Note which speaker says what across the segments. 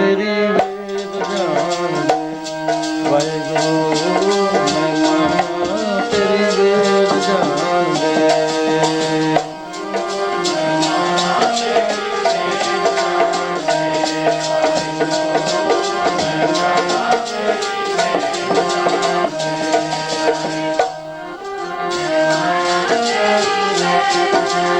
Speaker 1: ਤੇਰੀ ਵੇਦ ਜਾਣ ਵਾਹਿਗੁਰੂ ਮਹਿਮਾ ਤੇਰੀ ਵੇਦ ਜਾਣ ਦੇ Thank you.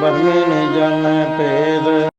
Speaker 1: ਬਰਮੀ ਨੇ ਜਾਣੈ ਭੇਦ।